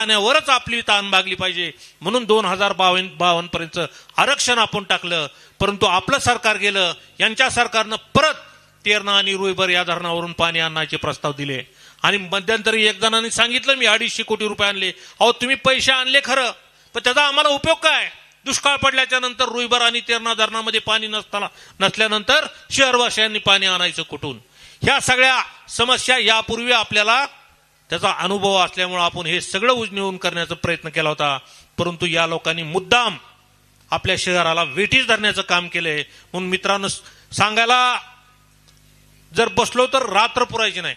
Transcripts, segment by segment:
पाण्यावरच आपली ताण भागली पाहिजे. म्हणून दोन हजार बावन बावन्न पर्यंत आरक्षण आपण टाकलं. परंतु आपलं सरकार गेलं यांच्या सरकारनं परत तेरणा आणि रुईबर या धरणावरून पाणी आणण्याचे प्रस्ताव दिले. आणि मध्यंतरी एक जणांनी सांगितलं मी अडीचशे कोटी रुपये आणले. अहो तुम्ही पैसे आणले खरं पण त्याचा आम्हाला उपयोग काय? दुष्काळ पडल्याच्या नंतर रुईबर आणि तेरणा धरणामध्ये पाणी नसताना नसल्यानंतर शहरवासियांनी पाणी आणायचं कुठून? ह्या सगळ्या समस्या यापूर्वी आपल्याला त्याचा अनुभव असल्यामुळे आपण हे सगळं उजनिवून करण्याचा प्रयत्न केला होता. परंतु या लोकांनी मुद्दाम आपल्या शहराला वेठीस धरण्याचं काम केलंय. म्हणून मित्रांनो सांगायला जर बसलो तर रात्र पुरायची नाही.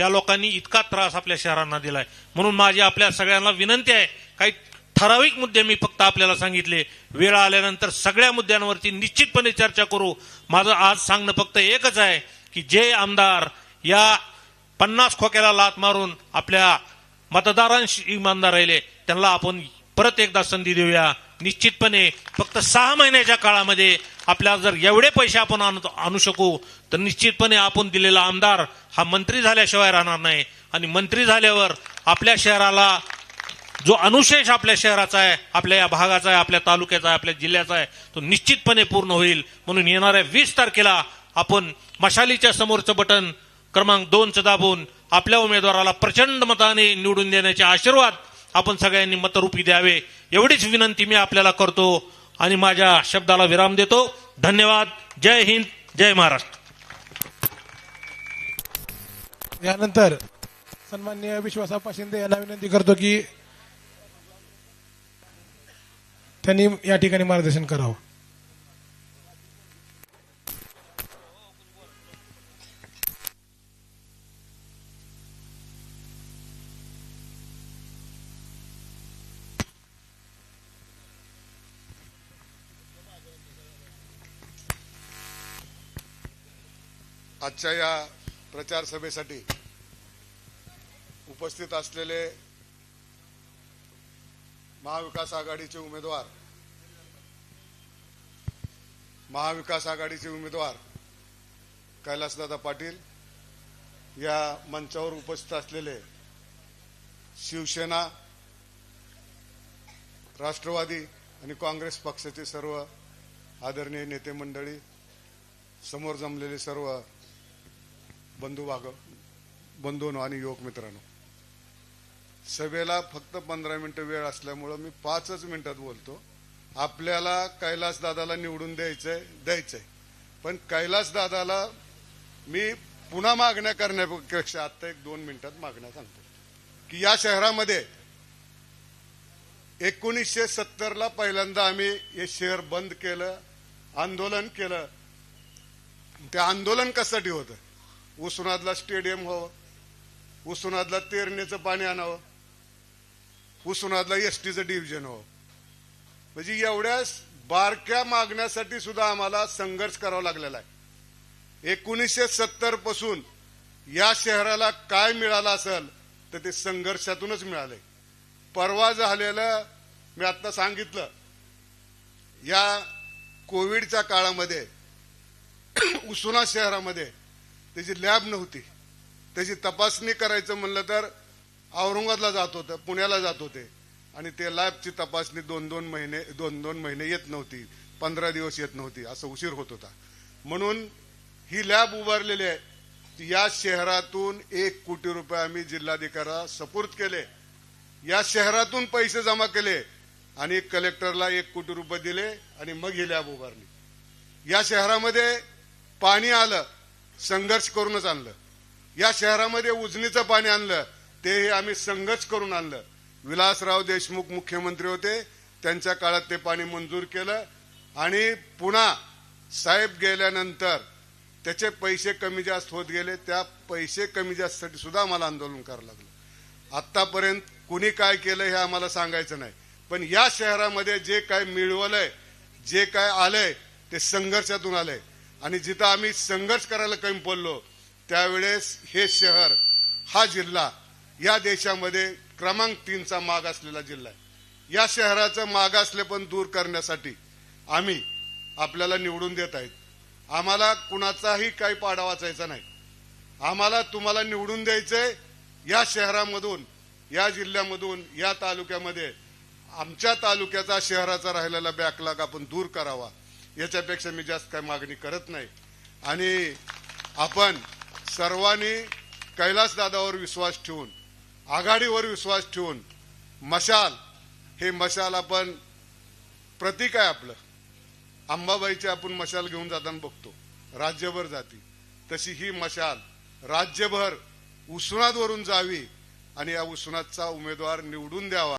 या लोकांनी इतका त्रास आपल्या शहरांना दिलाय. म्हणून माझी आपल्या सगळ्यांना विनंती आहे काही ठराविक मुद्दे मी फक्त आपल्याला सांगितले. वेळ आल्यानंतर सगळ्या मुद्द्यांवरती निश्चितपणे चर्चा करू. माझं आज सांगणं फक्त एकच आहे की जे आमदार या पन्नास खोक्याला लात मारून आपल्या मतदारांशी इमानदार राहिले. त्यांना आपण परत एकदा संधी देऊया. निश्चितपणे फक्त सहा महिन्याच्या काळामध्ये आपल्याला जर एवढे पैसे आपण आणू आणू शकू तर निश्चितपणे आपण दिलेला आमदार हा मंत्री झाल्याशिवाय राहणार नाही. आणि मंत्री झाल्यावर आपल्या शहराला जो अनुशेष आपल्या शहराचा आहे आपल्या या भागाचा आहे आपल्या तालुक्याचा आहे आपल्या जिल्ह्याचा आहे तो निश्चितपणे पूर्ण होईल. म्हणून येणाऱ्या वीस तारखेला आपण मशालीच्या समोरचं बटन क्रमांक दोनचं दाबून आपल्या उमेदवाराला प्रचंड मताने निवडून देण्याचे आशीर्वाद आपण सगळ्यांनी मतरूपी द्यावे. एवढीच विनंती मी आपल्याला करतो आणि माझ्या शब्दाला विराम देतो. धन्यवाद. जय हिंद. जय महाराष्ट्र. यानंतर सन्माननीय विश्वासाप्पा शिंदे यांना विनंती करतो की त्यांनी या ठिकाणी मार्गदर्शन करावं. आजच्या या प्रचार सभेसाठी उपस्थित असलेले महाविकास आघाडीचे उमेदवार महाविकास आघाडीचे उमेदवार कैलासदादा पाटील या मंचावर उपस्थित असलेले शिवसेना राष्ट्रवादी आणि काँग्रेस पक्षाचे सर्व आदरणीय नेते मंडळी समोर जमलेले सर्व बंधू भाग बंधूंनो आणि युवक मित्रांनो. सभेला फक्त पंधरा मिनिटं वेळ असल्यामुळं मी पाचच मिनिटात बोलतो. आपल्याला कैलास दादाला निवडून द्यायचंय द्यायचंय. पण कैलास दादाला मी पुन्हा मागण्या करण्यापेक्षा आता एक दोन मिनिटात मागण्या सांगतो. की या शहरामध्ये एकोणीसशे सत्तरला पहिल्यांदा आम्ही हे शहर बंद केलं आंदोलन केलं. ते आंदोलन कशासाठी होतं? उसुनादला स्टेडियम व्हावं उसुनादला तेरणेचं पाणी आणावं उसुनादला एस टीचं डिव्हिजन व्हावं. म्हणजे एवढ्या बारक्या मागण्यासाठी सुद्धा आम्हाला संघर्ष करावा लागलेला आहे. एकोणीसशे सत्तरपासून या शहराला काय मिळालं असेल तर ते संघर्षातूनच मिळालंय. परवा झालेलं मी आता सांगितलं या कोविडच्या काळामध्ये उस्मा शहरामध्ये त्याची लॅब नव्हती. त्याची तपासणी करायचं म्हणलं तर औरंगाबादला जात होतं पुण्याला जात होते. आणि ते लॅबची तपासणी दोन दोन महिने दोन दोन महिने येत नव्हती. पंधरा दिवस येत नव्हती. असं उशीर होत होता. म्हणून ही लॅब उभारलेली आहे. या शहरातून एक कोटी रुपये आम्ही जिल्हाधिकाऱ्याला सपूर्द केले. या शहरातून पैसे जमा केले आणि कलेक्टरला एक कोटी रुपये दिले आणि मग ही लॅब उभारली. या शहरामध्ये पाणी आलं. संघर्ष करूनच आणलं. या शहरामध्ये उजनीचं पाणी आणलं ते आम्ही संघर्ष करून आणलं. विलासराव देशमुख मुख्यमंत्री होते त्यांच्या काळात ते पाणी मंजूर केलं. आणि पुन्हा साहेब गेल्यानंतर त्याचे पैसे कमी जास्त होत गेले त्या पैसे कमी जास्तसाठी सुद्धा आम्हाला आंदोलन करावं लागलं. आत्तापर्यंत कुणी काय केलं हे आम्हाला सांगायचं नाही. पण या शहरामध्ये जे काय मिळवलंय जे काय आलंय ते संघर्षातून आलंय. आणि जिथं आम्ही संघर्ष करायला कमी पडलो त्यावेळेस हे शहर हा जिल्हा या देशामध्ये क्रमांक तीनचा माग असलेला जिल्हा आहे. या शहराचं मागासले पण दूर करण्यासाठी आम्ही आपल्याला निवडून देत आहेत. आम्हाला कुणाचाही काही पाडा वाचायचा नाही. आम्हाला तुम्हाला निवडून द्यायचंय या शहरामधून या जिल्ह्यामधून या तालुक्यामध्ये. आमच्या तालुक्याचा शहराचा राहिलेला बॅकलॉग आपण दूर करावा. याच्यापेक्षा मी जास्त काही मागणी करत नाही. आणि आपण सर्वांनी कैलासदादावर विश्वास ठेवून आघाडीवर विश्वास ठेवून मशाल हे मशाल आपण प्रतीक आहे आपलं. अंबाबाईची आपण मशाल घेऊन जाताना बघतो राज्यभर जाती. तशी ही मशाल राज्यभर उस्मानाबादवरून जावी आणि या उस्मानाबादचा उमेदवार निवडून द्यावा.